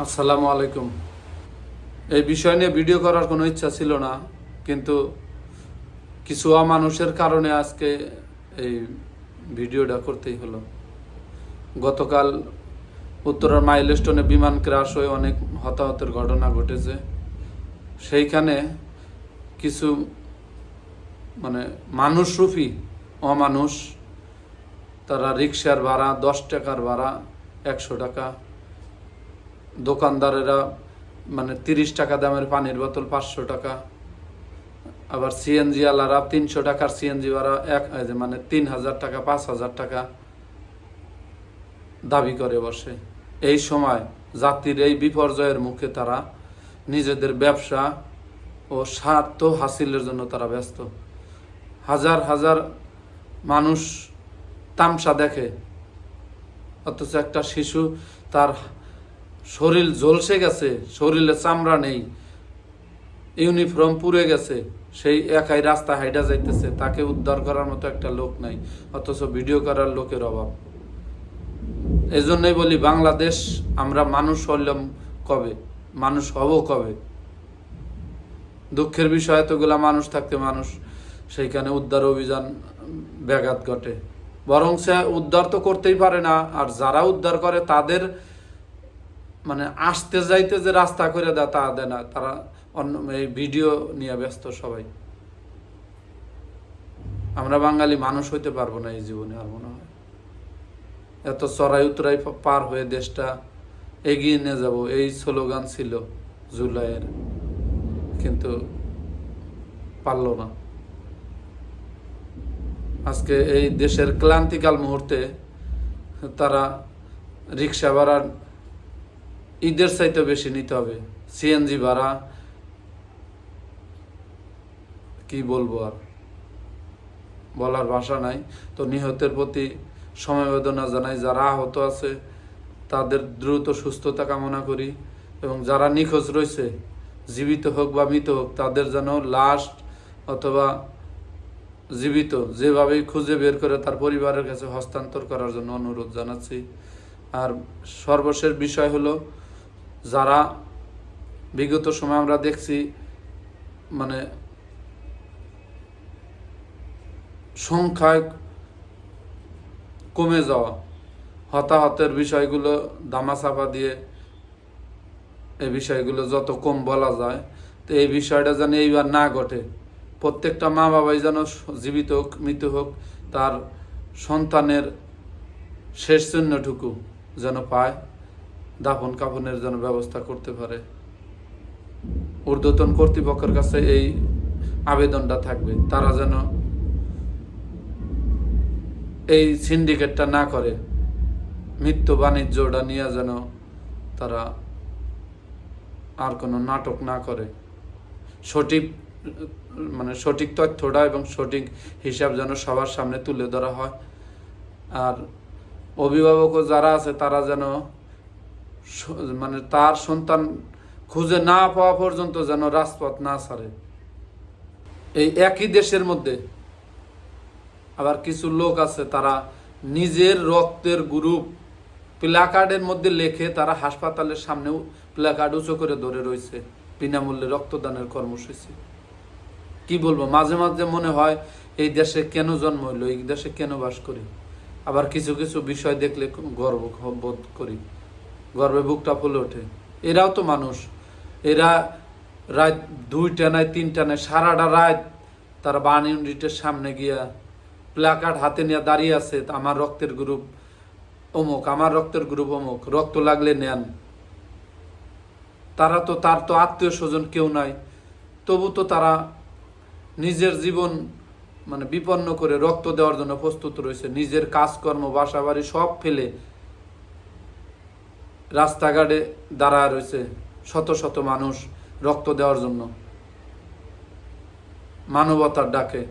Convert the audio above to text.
আসসালামু আলাইকুম। এই বিষয় নিয়ে ভিডিও করার কোনো ইচ্ছা ছিল না, কিন্তু কিছু মানুষের কারণে আজকে এই ভিডিওটা করতেই হলো। গতকাল উত্তরার মাইলস্টোনে বিমান ক্রাশ হয়ে অনেক হতাহতের ঘটনা ঘটেছে। সেইখানে কিছু মানে মানুষরূপী অমানুষ, তারা রিক্সার ভাড়া, দশ টাকার ভাড়া, একশো টাকা দোকানদারেরা মানে তিরিশ টাকা দামের পানির বোতল, পাঁচশো টাকা। আবার সিএনজি আলারা তিনশো টাকার সিএনজি ভাড়া এক মানে তিন হাজার টাকা, পাঁচ হাজার টাকা দাবি করে বসে। এই সময় জাতির এই বিপর্যয়ের মুখে তারা নিজেদের ব্যবসা ও স্বার্থ হাসিলের জন্য তারা ব্যস্ত। হাজার হাজার মানুষ তামসা দেখে, অথচ একটা শিশু তার শরীর ঝলসে গেছে, শরীরে চামড়া নেই, ইউনিফর্ম পুড়ে গেছে, সেই একাই রাস্তা হাইডা যাইতেছে, তাকে উদ্ধার করার মতো একটা লোক নাই, অথচ ভিডিও করার লোকের অভাব। এই জন্যই বলি, বাংলাদেশ আমরা মানুষ হইলাম কবে? মানুষ হব কবে? দুঃখের বিষয়, এতগুলা মানুষ থাকতে মানুষ, সেইখানে উদ্ধার অভিযান ব্যাঘাত ঘটে। বরং সে উদ্ধার তো করতেই পারে না, আর যারা উদ্ধার করে তাদের মানে আসতে যাইতে যে রাস্তা করে দেয়, তা দেয় না। তারা অন্য এই ভিডিও নিয়ে ব্যস্ত সবাই। আমরা বাঙালি মানুষ হইতে পারব না এই জীবনে, আর মনে হয়। এত চড়াই উতরাই পার হয়ে দেশটা এগিয়ে নিয়ে যাব, এই স্লোগান ছিল জুলাইয়ের। কিন্তু পারল না। আজকে এই দেশের ক্লান্তিকাল মুহূর্তে তারা রিক্সা ভাড়া ঈদের চাইতে বেশি নিতে হবে। সিএনজি ভাড়া, কি বলব আর? বলার ভাষা নাই। তো নিহতের প্রতি সমবেদনা জানাই, যারা আহত আছে, তাদের দ্রুত সুস্থতা কামনা করি এবং যারা নিখোঁজ রয়েছে, জীবিত হোক বা মৃত হোক, তাদের যেন লাশ অথবা জীবিত যেভাবেই খুঁজে বের করে তার পরিবারের কাছে হস্তান্তর করার জন্য অনুরোধ জানাচ্ছি। আর সর্বশেষ বিষয় হলো যারা বিগত সময় আমরা দেখছি মানে সংখ্যায় কমে যাওয়া, হতাহতের বিষয়গুলো, দামাচাপা দিয়ে এই বিষয়গুলো যত কম বলা যায়, তো এই বিষয়টা যেন এইবার না ঘটে। প্রত্যেকটা মা বাবাই যেন জীবিত হোক, মৃত হোক, তার সন্তানের শেষ চিহ্নটুকু যেন পায়। দাফন কাফনের যেন ব্যবস্থা করতে পারে। ঊর্ধ্বতন কর্তৃপক্ষের কাছে এই আবেদনটা থাকবে। তারা যেন এই সিন্ডিকেটটা না করে, মৃত্যু বাণিজ্যটা নিয়ে যেন তারা আর কোনো নাটক না করে। সঠিক মানে সঠিক তথ্যটা এবং সঠিক হিসাব যেন সবার সামনে তুলে ধরা হয়। আর অভিভাবকও যারা আছে, তারা যেন মানে তার সন্তান খুঁজে না পাওয়া পর্যন্ত যেন রাজপথ না ছাড়ে। এই একই দেশের মধ্যে আবার কিছু লোক আছে, তারা নিজের রক্তের গ্রুপ প্লাকার্ডের মধ্যে লেখে তারা হাসপাতালের সামনেও প্লাকার্ড উঁচু করে ধরে রয়েছে, বিনামূল্যে রক্তদানের কর্মসূচি। কি বলব, মাঝে মাঝে মনে হয় এই দেশে কেন জন্ম হইল, এই দেশে কেন বাস করি? আবার কিছু কিছু বিষয় দেখলে গর্ব বোধ করি। গর্বে বুকটা ফুলে ওঠে। এরাও তো মানুষ। এরা রাত দুইটা নাই, তিনটা নাই, সারাটা রাত তারা বান ইউনিটের সামনে গিয়া প্লাকার্ড হাতে নিয়ে দাঁড়িয়ে আছে। আমার রক্তের গ্রুপ অমুক, আমার রক্তের গ্রুপ অমুক, রক্ত লাগলে নেন। তারা তো, তার তো আত্মীয় স্বজন কেউ নাই। তবু তো তারা নিজের জীবন মানে বিপন্ন করে রক্ত দেওয়ার জন্য প্রস্তুত রয়েছে। নিজের কাজকর্ম বাসা বাড়ি সব ফেলে রাস্তাঘাটে দাঁড়া রয়েছে শত শত মানুষ রক্ত দেওয়ার জন্য। মানবতার ডাকে।